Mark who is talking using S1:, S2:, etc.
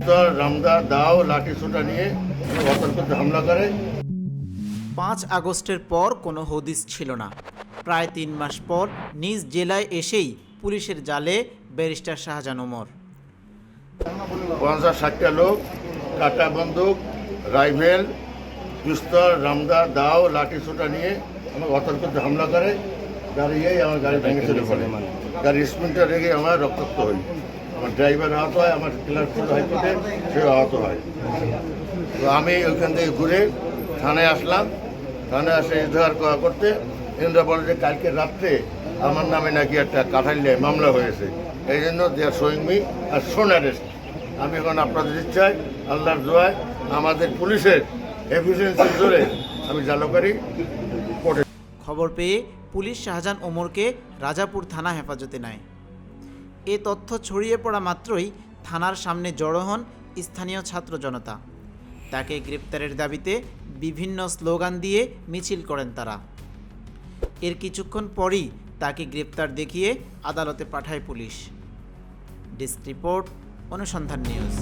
S1: রামদা দাও লাঠি সোটা নিয়ে হামলা করে।
S2: পাঁচ আগস্টের পর কোনো হদিস ছিল না। প্রায় তিন মাস পর নিজ জেলায় এসেই পুলিশের জালে ব্যারিস্টার শাহজাহান ওমর।
S1: পঞ্চাশ ষাটটা লোক কাটা বন্দুক রাইফেল পিস্তল রামদা দাও লাঠি সোটা নিয়ে আমার অতর্কতে হামলা করে। দাঁড়িয়েই আমার গাড়ি ভেঙে চলে পড়ে। গাড়ির স্পিনটা রেগে আমার রক্তাক্ত হই আমার ড্রাইভার আহত হয় আমার ক্লার্কফুল হাইকোর্টে সেও আহত হয়। তো আমি ওইখান থেকে ঘুরে থানায় আসলাম। থানায় আসে ইজহার করা করতে ইন্দ্রা বলে যে কালকে রাত্রে আমার নামে নাকি একটা কাঠাইলে মামলা হয়েছে। এই জন্য দে আর শোয়িং মি আর শোন অ্যারেস্ট আমি এখন আপনাদের ইচ্ছায় আল্লাহর দোয়ায় আমাদের পুলিশের এফিসিয়েন্সি জোরে আমি জালকারি কোর্টে
S2: খবর পেয়ে পুলিশ শাহজাহান ওমরকে রাজাপুর থানা হেফাজতে নেয়। এ তথ্য ছড়িয়ে পড়া মাত্রই থানার সামনে জড়ো হন স্থানীয় ছাত্র জনতা। তাকে গ্রেপ্তারের দাবিতে বিভিন্ন স্লোগান দিয়ে মিছিল করেন তারা। এর কিছুক্ষণ পরই তাকে গ্রেপ্তার দেখিয়ে আদালতে পাঠায় পুলিশ। ডেস্ক রিপোর্ট, অনুসন্ধান নিউজ।